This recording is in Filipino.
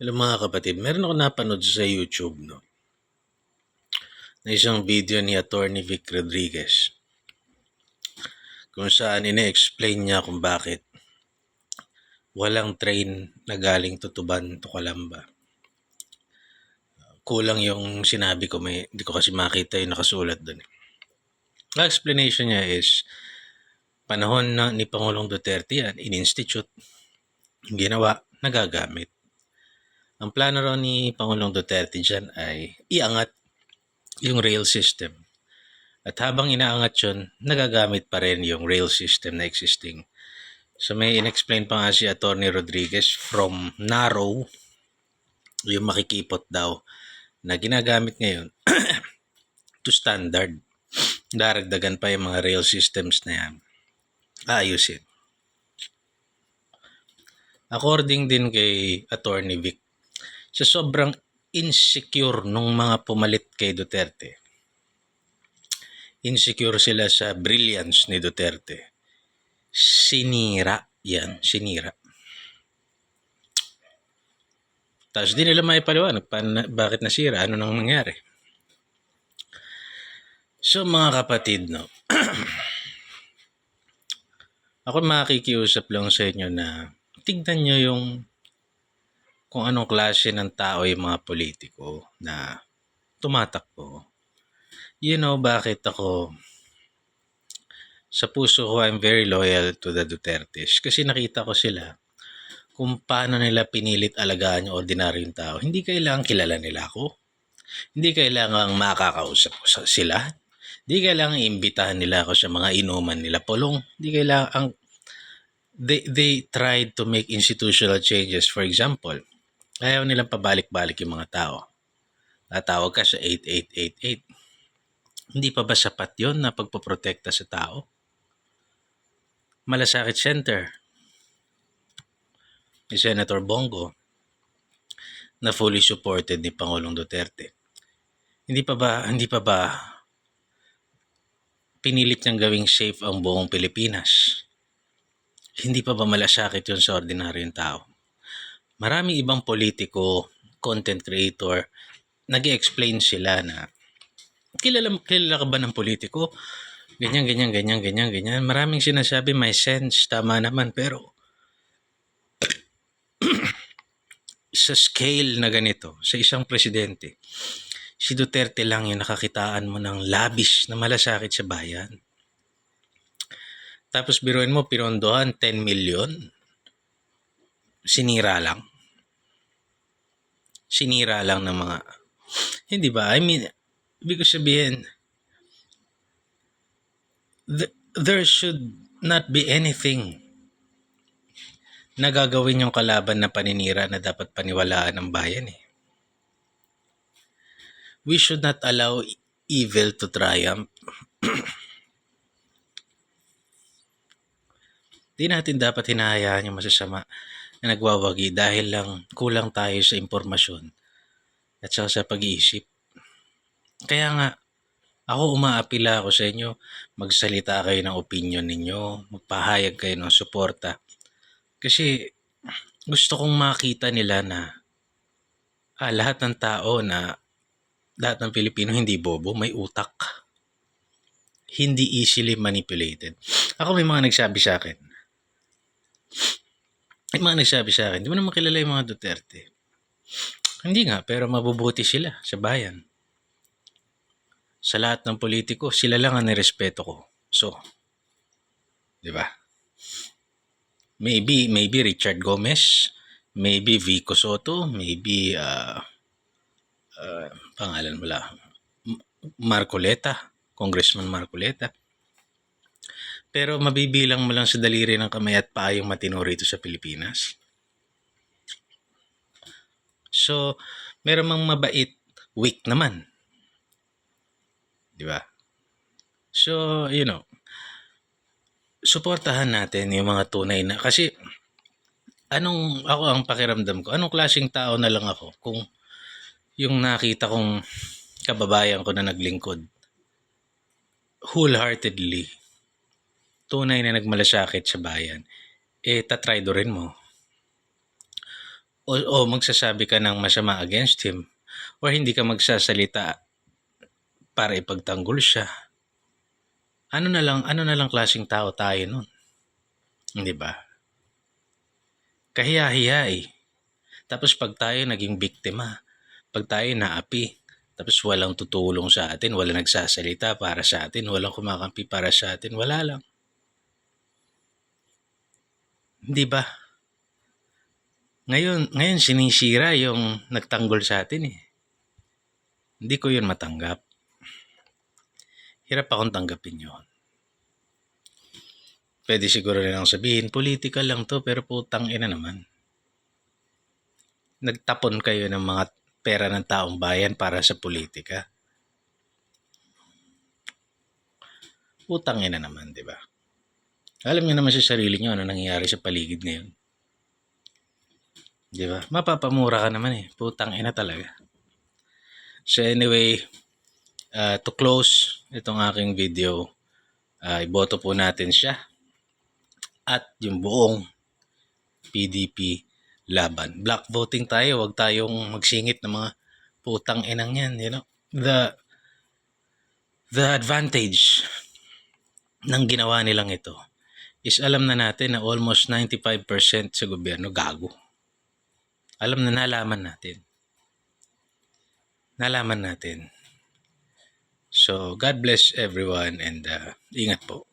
Hello mga kapatid, meron ako napanood sa YouTube, no? Na isang video ni Attorney Vic Rodriguez. Kung saan ine-explain niya kung bakit walang train na galing Tutuban to Calamba. Kulang yung sinabi ko, may, hindi ko kasi makita yung nakasulat doon. Ang explanation niya is, panahon na ni Pangulong Duterte yan, in-institute, ginawa, nagagamit. Ang plano raw ni Pangulong Duterte dyan ay iangat yung rail system. At habang inaangat yun, nagagamit pa rin yung rail system na existing. So may in-explain pa nga si Attorney Rodriguez from narrow, yung makikipot daw, na ginagamit ngayon to standard. Daragdagan pa yung mga rail systems na yan. Ayusin. According din kay Attorney Vic, sa sobrang insecure nung mga pumalit kay Duterte. Insecure sila sa brilliance ni Duterte. Sinira yan, sinira. Tapos di nila maipaliwanag pa bakit nasira, ano nang nangyari. So mga kapatid, no, ako makikiusap lang sa inyo na tignan nyo yung kung anong klase ng tao yung mga politiko na tumatakbo. You know bakit ako sa puso ko I'm very loyal to the Dutertes kasi nakita ko sila kung paano nila pinilit alagaan yung ordinaryong tao. Hindi kailangan kilala nila ako. Hindi kailangan makakausap ko sa sila. Hindi kailangan imbitahan nila ako sa mga inuman nila polong. Hindi kailangan ang they they tried to make institutional changes for example Ayaw nilang pabalik-balik yung mga tao. Tatawag ka sa 8888. Hindi pa ba sapat yon na pagpoprotekta sa tao? Malasakit Center ni Senator Bongo na fully supported ni Pangulong Duterte. Hindi pa ba hindi pa ba pinilit niyang gawing safe ang buong Pilipinas? Hindi pa ba malasakit yun sa ordinaryong tao? Marami ibang politiko, content creator, nag explain sila na kilala, kilala ka ba ng politiko? Ganyan, ganyan, ganyan, ganyan, ganyan. Maraming sinasabi, may sense, tama naman, pero sa scale na ganito, sa isang presidente, si Duterte lang yung nakakitaan mo ng labish na malasakit sa bayan. Tapos biruin mo, pirondohan, 10 million. Sinira lang sinira lang ng mga hindi ba? I mean, ibig ko sabihin, th- there should not be anything na gagawin yung kalaban na paninira na dapat paniwalaan ng bayan eh. We should not allow evil to triumph. Di natin dapat hinahayaan yung masasama na nagwawagi dahil lang kulang tayo sa impormasyon at saka sa pag-iisip. Kaya nga, ako umaapila ako sa inyo, magsalita kayo ng opinion ninyo, magpahayag kayo ng suporta. Kasi gusto kong makita nila na ah, lahat ng tao na lahat ng Pilipino hindi bobo, may utak. Hindi easily manipulated. Ako may mga nagsabi sa akin, may mga nagsabi sa akin, di mo naman kilala yung mga Duterte. Hindi nga, pero mabubuti sila sa bayan. Sa lahat ng politiko, sila lang ang nirespeto ko. So, di ba? Maybe, maybe Richard Gomez, maybe Vico Soto, maybe, uh, uh, pangalan lang, Marcoleta, Congressman Marcoleta. Pero mabibilang mo lang sa daliri ng kamay at paa yung matino rito sa Pilipinas. So, meron mang mabait, weak naman. Di ba? So, you know, suportahan natin yung mga tunay na, kasi anong, ako ang pakiramdam ko, anong klaseng tao na lang ako kung yung nakita kong kababayan ko na naglingkod wholeheartedly tunay na nagmalasakit sa bayan, eh tatraydorin mo. o, o magsasabi ka ng masama against him or hindi ka magsasalita para ipagtanggol siya. Ano na lang, ano na lang klaseng tao tayo nun? Hindi ba? Kahiya-hiya eh. Tapos pag tayo naging biktima, pag tayo naapi, tapos walang tutulong sa atin, walang nagsasalita para sa atin, walang kumakampi para sa atin, wala lang. Hindi ba? Ngayon, ngayon sinisira yung nagtanggol sa atin eh. Hindi ko yun matanggap. Hirap akong tanggapin yun. Pwede siguro nilang sabihin, political lang to, pero putang ina naman. Nagtapon kayo ng mga pera ng taong bayan para sa politika. Putang ina naman, di ba? Alam niyo naman sa sarili niyo ano nangyayari sa paligid ngayon. Di ba? Mapapamura ka naman eh. Putang ina talaga. So anyway, uh, to close itong aking video, uh, iboto po natin siya at yung buong PDP laban. Black voting tayo, wag tayong magsingit ng mga putang inang yan, you know. The the advantage ng ginawa nilang ito is alam na natin na almost 95% sa gobyerno gago. Alam na nalaman natin. Nalaman natin. So, God bless everyone and uh, ingat po.